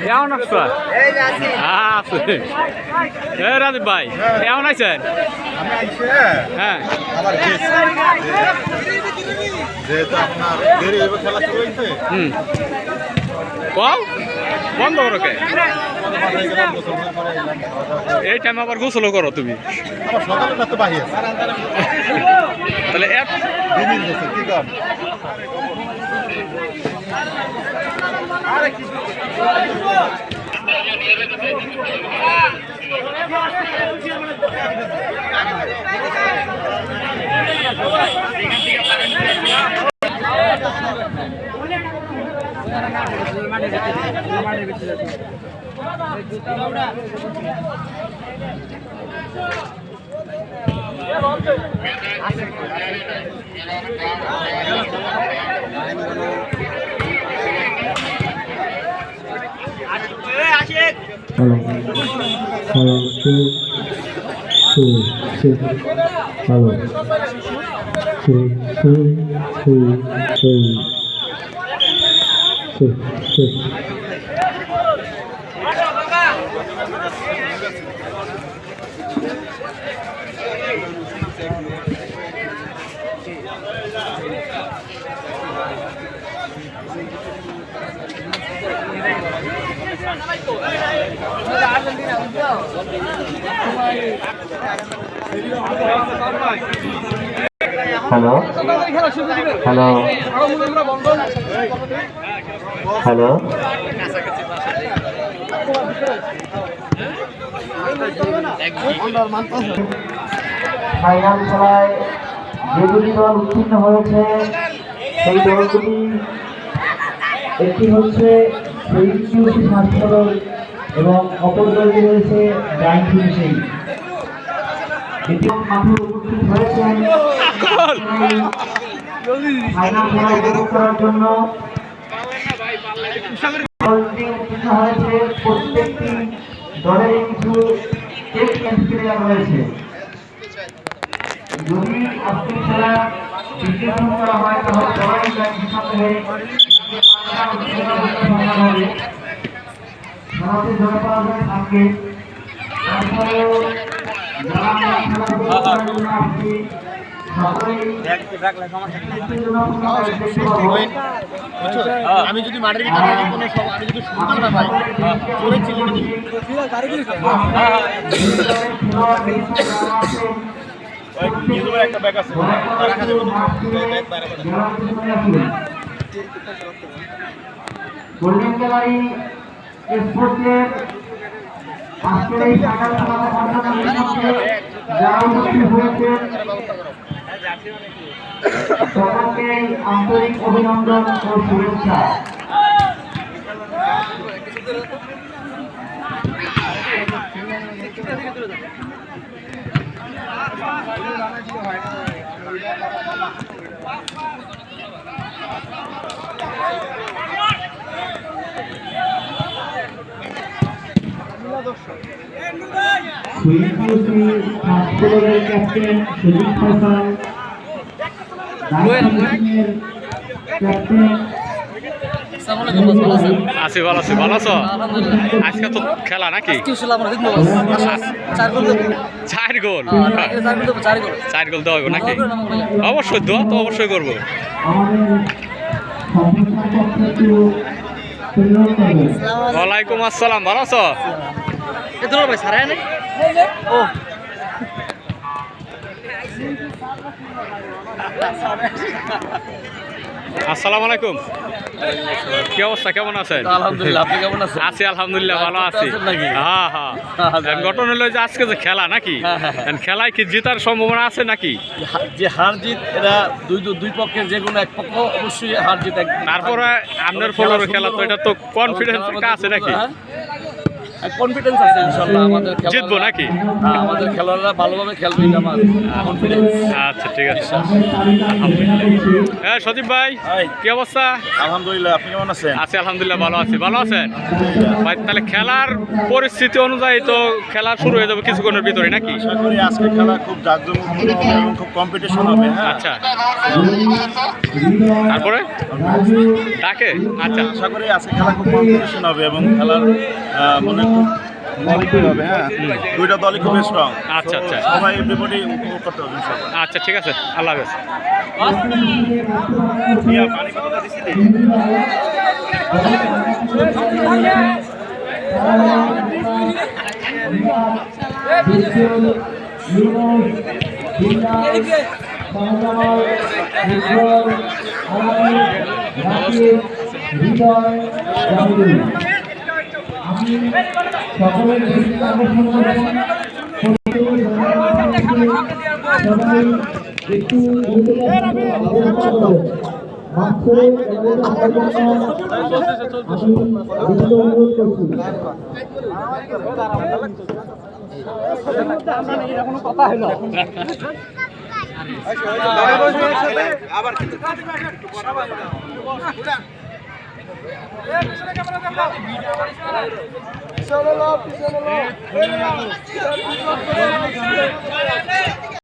কেমন আছো আছে এ রাজীব ভাই কেমন আছেন আমি আইসে হ্যাঁ আবার বন্ধ করো কে। এই টাইম আবার গোসলও করো তুমি। তাহলে এক দিনের গেছে কি কাম Hello. Hello. Two. Two. Two. Hello. Two. Two. Two. Two. Two. Two. Hello hello hello final খেলায় যে দুটি দল উত্তীর্ণ হয়েছে। সেই দলগুলি একটি হচ্ছে এবং অপর দলটি রয়েছে ডাইন ফিনিশিং জন্য। প্রত্যেকটি দলের কিছু রয়েছে। যদি আজকের খেলা বিশ্লেষণ করা হয়, তাহলে সবাই থাকবে। আমি যদি মাঠের ভিতরে কোনো সব- আমি যদি সুযোগ না পাই চিনি একটা ব্যাগ আছে। গোল্ডেন গ্যালারি স্পোর্টসের আজকের এই টাকার খেলাতে আন্তরিক অভিনন্দন ও শুভেচ্ছা। সুইপিউসি হাসপাতালের ক্যাপ্টেন সুজিত ফয়সাল ক্যাপ্টেন আছি ভালো আছি ভালো আছো? আজকে তো খেলা নাকি? চার গোল চার গোল? দেওয়া নাকি? অবশ্যই দোয়া তো অবশ্যই করব। ওয়ালাইকুম আসসালাম ভালো আছো? আসসালামু আলাইকুম। কি অবস্থা? কেমন আছেন? আলহামদুলিল্লাহ আপনি কেমন আছেন? আছি আলহামদুলিল্লাহ ভালো আছি। হ্যাঁ হ্যাঁ ঘটনা হলো যে আজকে যে খেলা নাকি? খেলায় কি জেতার সম্ভাবনা আছে নাকি? যে হার জিত এরা দুই দুই পক্ষের যে কোনো এক পক্ষ অবশ্যই হার জিত তারপরে আপনার ফলোর খেলা তো এটা তো কনফিডেন্স আছে নাকি? কনফিডেন্স আছে ইনশাল্লাহ আমাদের জিতবো নাকি? হ্যাঁ আমাদের খেলোয়াড়রা ভালোভাবে খেলবে এটা আমার কনফিডেন্স আচ্ছা ঠিক আছে। হ্যাঁ সদীপ ভাই কি অবস্থা? আলহামদুলিল্লাহ আপনি কেমন আছেন? আছি আলহামদুলিল্লাহ ভালো আছি। ভালো আছেন? ভাই তাহলে খেলার পরিস্থিতি অনুযায়ী তো খেলা শুরু হয়ে যাবে কিছুক্ষণের ভিতরে নাকি? আশা করি আজকে খেলা খুব জাঁকজমকপূর্ণ হবে এবং খুব কম্পিটিশন হবে হ্যাঁ। আচ্ছা। তারপরে? ডাকে আচ্ছা। আশা করি আজকে খেলা খুব কম্পিটিশন হবে এবং খেলার মানে হ্যাঁ। দুইটা দলই খুবই স্ট্রং আচ্ছা, আচ্ছা। সবাই এভরিবডি উপভোগ করতে হবে আচ্ছা ঠিক আছে। আল্লাহ হাফেজ। পানি সকলের একটু মাত্র আমি অনুরোধ করছি পিছনে